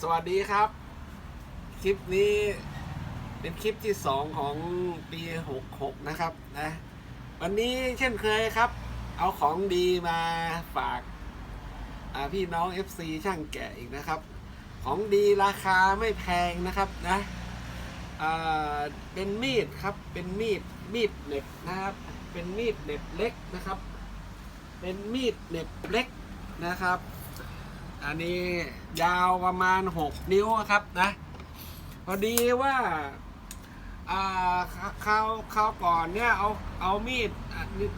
สวัสดีครับ คลิปนี้เป็นคลิปที่สองของปี 66 นะครับนะวันนี้เช่นเคยครับ เอาของดีมาฝากาพี่น้อง FC ช่างแกะอีกนะครับ ของดีราคาไม่แพงนะครับนะเป็นมีดครับเป็นมีดมีดเหน็บนะครับ เป็นมีดเหน็บเล็กนะครับ เป็นมีดเหน็บเล็กนะครับ อันนี้ยาวประมาณ 6 นิ้วครับนะพอดีว่าอ่าคราวคราวก่อนเนี่ยเอาเอามีด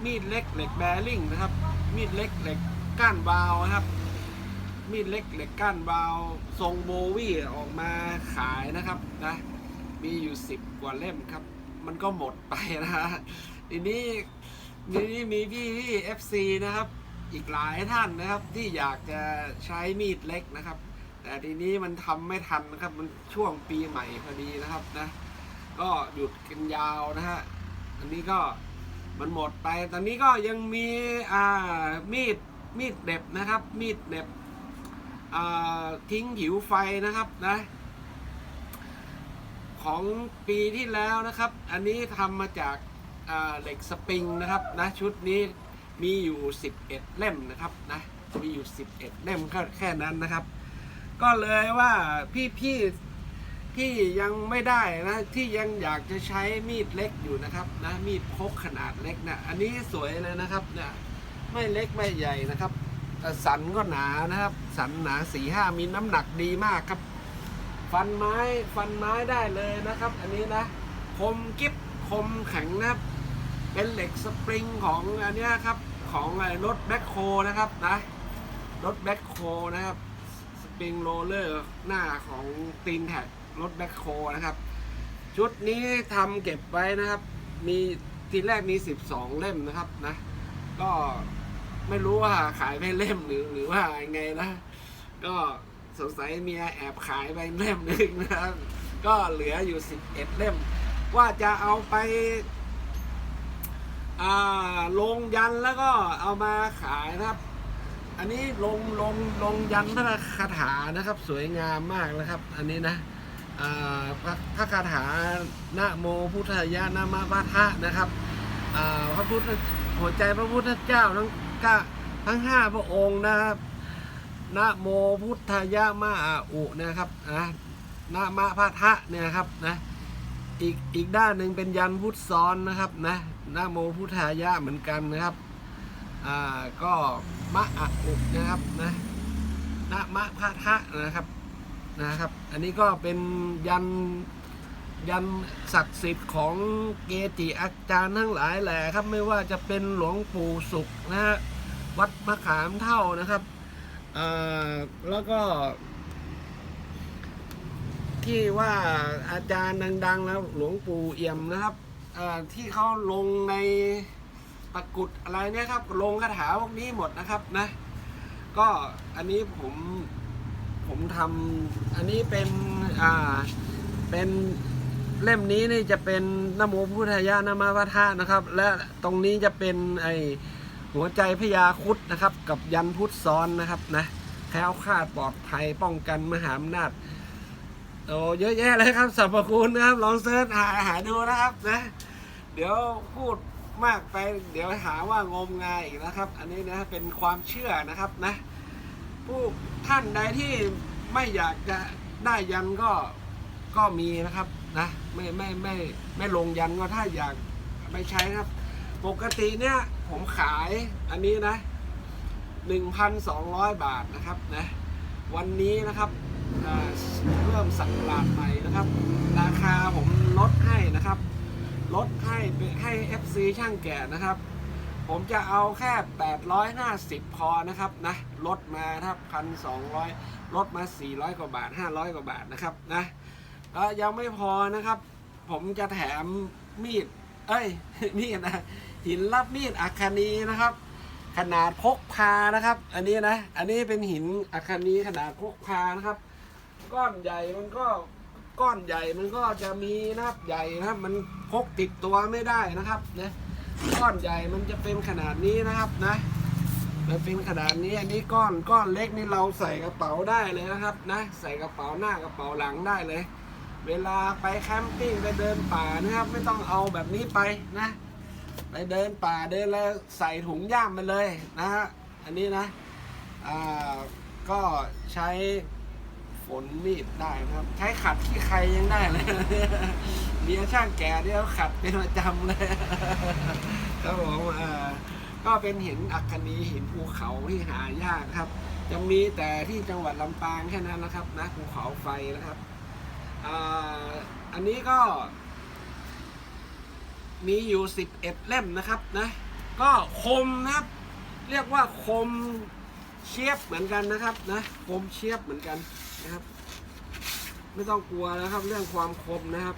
มีดเล็กเหล็กแบริ่งนะครับ มีดเล็กเหล็กก้านบาวนะครับ มีดเล็กเหล็กก้านบาวทรงโบวี่ออกมาขายนะครับนะมีอยู่สิบกว่าเล่มครับ มันก็หมดไปนะฮะทีนี้ทีนี้มีพี่พี่เอฟซีนะครับ อีกหลายท่านนะครับที่อยากจะใช้มีดเล็กนะครับ แต่ทีนี้มันทำไม่ทันนะครับมันช่วงปีใหม่พอดีนะครับนะก็หยุดกันยาวนะฮะอันนี้ก็มันหมดไป ตอนนี้ก็ยังมีอ่ามีดมีดเด็บนะครับ มีดเด็บอ่าทิ้งผิวไฟนะครับนะของปีที่แล้วนะครับ อันนี้ทำมาจากเหล็กสปริงนะครับนะชุดนี้ มีอยู่ 11 เล่มนะครับนะมีอยู่ 11 เล่มแค่แค่นั้นนะครับ ก็เลยว่าพี่พี่ที่ยังไม่ได้นะที่ยังอยากจะใช้มีดเล็กอยู่นะครับนะมีดพกขนาดเล็กนะอันนี้สวยเลยนะครับเนี่ยไม่เล็กไม่ใหญ่นะครับสันก็หนานะครับ สันหนาสี่ห้ามีน้ำหนักดีมากครับ ฟันไม้ฟันไม้ได้เลยนะครับ อันนี้นะคมกิฟคมแข็งนะครับเป็นเหล็กสปริงของอันนี้ครับ ของไอ้รถแบ็คโฮนะครับนะรถแบ็คโฮนะครับสปริงโรเลอร์หน้าของตีนแท็กรถแบ็คโฮนะครับ ชุดนี้ทำเก็บไว้นะครับ มีทีแรกมี 12 เล่มนะครับนะ ก็ไม่รู้ว่าขายไปเล่มหรือหรือว่ายังไงนะก็สงสัยเมียแอบขายไปเล่มหนึ่งนะครับ ก็เหลืออยู่ 11 เล่ม ว่าจะเอาไป ลงยันแล้วก็เอามาขายนะครับ อันนี้ลงลงลงยันพระคาถานะครับ สวยงามมากนะครับ อันนี้นะพระพระคาถานะโมพุทธายะนามะพะทะนะครับพระพุทธหัวใจพระพุทธเจ้าทั้งก้าทั้งห้าพระองค์นะครับนะโมพุทธายะมะอาอุนะครับนะนะมะพะทะเนี่ยครับนะอีกอีกด้านหนึ่งเป็นยันพุทธซ้อนนะครับนะ นะโมพุทธายะเหมือนกันนะครับอ่าก็มะอะอุนะครับนะนะมะพะทะนะครับนะครับ อันนี้ก็เป็นยันยันศักดิ์สิทธิ์ของเกจิอาจารย์ทั้งหลายแหละครับ ไม่ว่าจะเป็นหลวงปู่สุขนะฮะวัดมะขามเท่านะครับอ่าแล้วก็ ที่ว่าอาจารย์ดัง ๆ แล้วหลวงปู่เอี่ยมนะครับ ที่เขาลงในตะกุดอะไรเนี่ยครับ ลงคาถาพวกนี้หมดนะครับนะ ก็อันนี้ผมผมทำอันนี้เป็นอ่าเป็นเล่มนี้นี่จะเป็นนโมพุทธายะนามาวัฏะนะครับ และตรงนี้จะเป็นไอหัวใจพญาคุดนะครับ กับยันพุทธซ้อนนะครับนะแคล้วคลาดปลอดภัยป้องกันมหาอำนาจโอ้เยอะแยะเลยครับสรรพคุณนะครับ ลองเสิร์ชหาหาดูนะครับนะ เดี๋ยวพูดมากไปเดี๋ยวหาว่างมงายอีกนะครับ อันนี้นะเป็นความเชื่อนะครับนะ ผู้ท่านใดที่ไม่อยากจะได้ยันก็ก็มีนะครับนะไม่ไม่ไม่ไม่ลงยันก็ถ้าอยากไปใช้นะครับ ปกติเนี่ยผมขายอันนี้นะ 1,200 บาทนะครับนะวันนี้นะครับเริ่มสักราชใหม่นะครับ ราคาผมลดให้นะครับ ลดให้ให้ FC ช่างแก่นะครับ ผมจะเอาแค่ 850 พอนะครับนะลดมาครับพันสองลดมา 400 กว่าบาท 500 กว่าบาทนะครับนะก็ยังไม่พอนะครับ ผมจะแถมมีด เอ้ยมีดนะหินรับมีดอัคนีนะครับ ขนาดพกพานะครับ อันนี้นะ อันนี้เป็นหินอัคคนีขนาดพกพานะครับ ก้อนใหญ่มันก็ก้อนใหญ่มันก็จะมีนะครับใหญ่นะครับมัน พกติดตัวไม่ได้นะครับนะก้อนใหญ่มันจะเป็นขนาดนี้นะครับนะมันเป็นขนาดนี้อันนี้ก้อนก้อนเล็กนี่เราใส่กระเป๋าได้เลยนะครับนะใส่กระเป๋าหน้ากระเป๋าหลังได้เลย เวลาไปแคมปิ้งไปเดินป่านะครับไม่ต้องเอาแบบนี้ไปนะไปเดินป่าเดินแล้วใส่ถุงย่ามไปเลยนะฮะอันนี้นะอ่าก็ใช้ ฝนมีดได้นะครับ ใช้ขัดที่ใครยังได้เลยเมียช่างแก่เนี่ยเขาขัดเป็นประจำเลยครับผมอ่าก็เป็นหินอัคนีหินภูเขาที่หายากครับจะมีแต่ที่จังหวัดลำปางแค่นั้นนะครับนะภูเขาไฟนะครับอ่าอันนี้ก็ มีอยู่ 11 เล่มนะครับนะก็คมนะครับ เรียกว่าคม เชียบเหมือนกันนะครับนะคมเชียบเหมือนกันนะครับ ไม่ต้องกลัวนะครับ เรื่องความคมนะครับ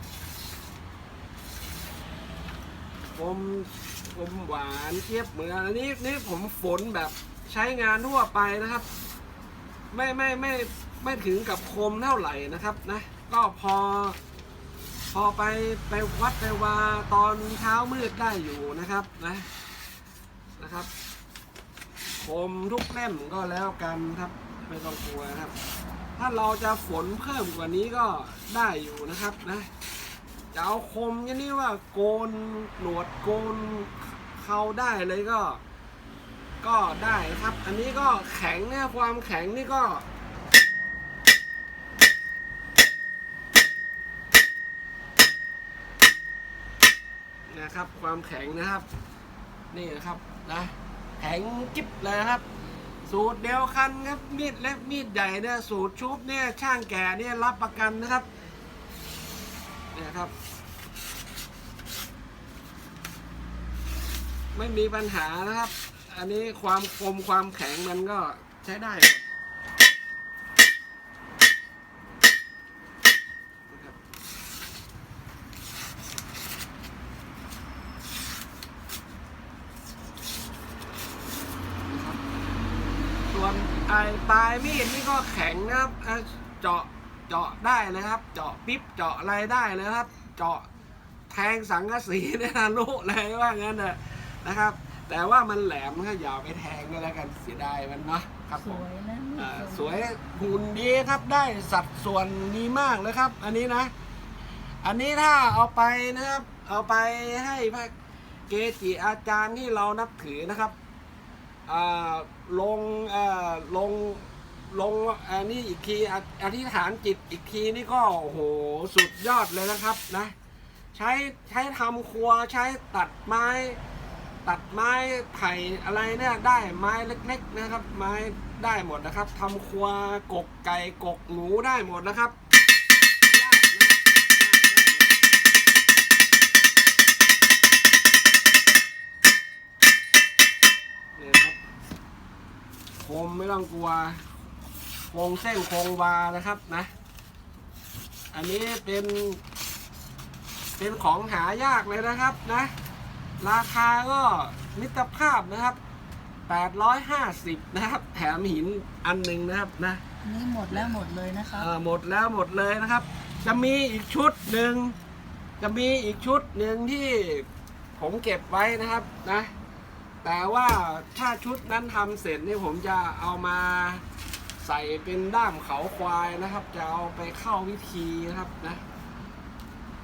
คมคมหวานเทียบเหมือนกันอันนี้นี่ผมฝนแบบใช้งานทั่วไปนะครับ ไม่ไม่ไม่ไม่ถึงกับคมเท่าไหร่นะครับนะก็พอ พอไปไปวัดไปวาตอนเช้ามืดได้อยู่นะครับนะนะครับ คมทุกเล่มก็แล้วกันครับ ไม่ต้องกลัวครับ ถ้าเราจะฝนเพิ่มกว่านี้ก็ได้อยู่นะครับนะจะเอาคมย่างนี้ว่าโกนหนวดโกนเขาได้เลยก็ ก็ได้ครับ อันนี้ก็แข็งเนี่ยความแข็งนี่ก็นะครับความแข็งนะครับ นี่นะครับนะ แข็งกิ๊บเลยครับ สูตรเดียวกันครับมีดเล็กมีดใหญ่เนี่ยสูตรชุบเนี่ยช่างแก่เนี่ยรับประกันนะครับเนี่ยครับ ไม่มีปัญหานะครับ อันนี้ความคมความแข็งมันก็ใช้ได้หมดนะครับ ส่วน ไอ้ปลายมีดนี่ก็แข็งนะครับอะเจาะเจาะได้เลยครับ เจาะปิ๊บเจาะอะไรได้เลยครับ เจาะแทงสังกะสีเนี่ยนะลุเลยว่างั้นนะนะครับ แต่ว่ามันแหลมก็อย่าไปแทงก็แล้วกันเสียดายมันเนาะครับสผมวยนะอ่าสวยหุ่นดีครับได้สัดส่วนดีมากเลยครับ อันนี้นะ อันนี้ถ้าเอาไปนะครับ เอาไปให้พระเกจิอาจารย์ที่เรานับถือนะครับอ่า ลงลงลงอันนี้อีกทีออธิษฐานจิตอีกทีนี่ก็โอ้โหสุดยอดเลยนะครับนะ ใช้ใช้ทำครัวใช้ตัดไม้ ตัดไม้ไผ่อะไรเนี่ยได้ไม้เล็กๆนะครับ ไม้ได้หมดนะครับทำครัวกกไก่กกหนูได้หมดนะครับ มไม่ต้องกลัวโคงเส้นโคงวานะครับนะ อันนี้เป็น เป็นของหายากเลยนะครับนะ ราคาก็มิตรภาพนะครับ850 นะครับ แถมหินอันหนึ่งนะครับนะอันนี้หมดแล้วหมดเลยนะคะเอ่อหมดแล้วหมดเลยนะครับ จะมีอีกชุดหนึ่งจะมีอีกชุดหนึ่งที่ผมเก็บไว้นะครับนะ แต่ว่าถ้าชุดนั้นทำเสร็จนี่ผมจะเอามาใส่เป็นด้ามเขาควายนะครับ จะเอาไปเข้าวิธีนะครับนะ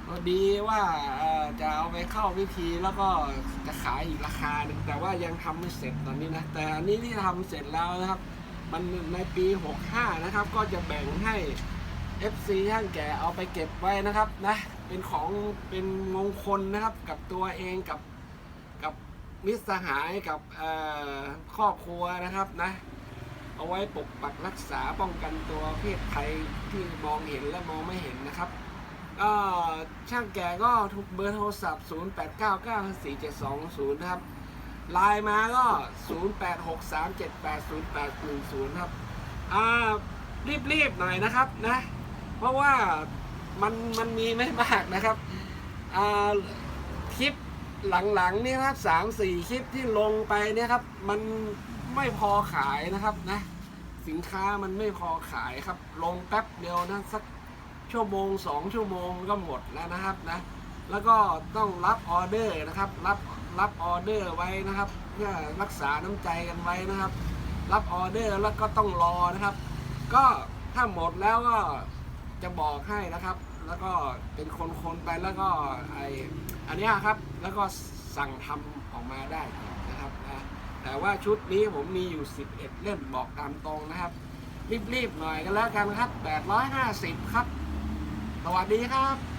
พอดีว่าจะเอาไปเข้าวิธีแล้วก็จะขายอีกราคาหนึ่งแต่ว่ายังทำไม่เสร็จตอนนี้นะ แต่อันนี้ที่ทำเสร็จแล้วนะครับ มันในปี 65 นะครับ ก็จะแบ่งให้ FC ท่านแก่เอาไปเก็บไว้นะครับนะเป็นของเป็นมงคลนะครับกับตัวเองกับ มิตรสหายกับครอบครัวนะครับนะ เอาไว้ปกปักรักษาป้องกันตัวเพศภัยที่มองเห็นและมองไม่เห็นนะครับก็ช่างแก่ก็ทุกเบอร์โทรศัพท์ 08994720 นะครับไลน์มาก็ 0863780810 ครับ อ่า รีบๆหน่อยนะครับนะ เพราะว่ามันมันมีไม่มากนะครับ อ่า คลิป หลังๆเนี่ยครับสามสี่คลิปที่ลงไปเนี่ยครับ มันไม่พอขายนะครับนะ สินค้ามันไม่พอขายครับ ลงแป๊บเดียวนะสักชั่วโมงสองชั่วโมงก็หมดแล้วนะครับนะ แล้วก็ต้องรับออเดอร์นะครับ รับรับออเดอร์ไว้นะครับ เพื่อรักษาน้ำใจกันไว้นะครับ รับออเดอร์แล้วก็ต้องรอนะครับ ก็ถ้าหมดแล้วก็จะบอกให้นะครับ แล้วก็เป็นคนๆไปแล้วก็ไออันเนี้ยครับแล้วก็สั่งทำออกมาได้นะครับนะแต่ว่าชุดนี้ผมมีอยู่ 11 เล่มบอกตามตรงนะครับ รีบๆหน่อยกันแล้วกันครับ 850 ครับ สวัสดีครับ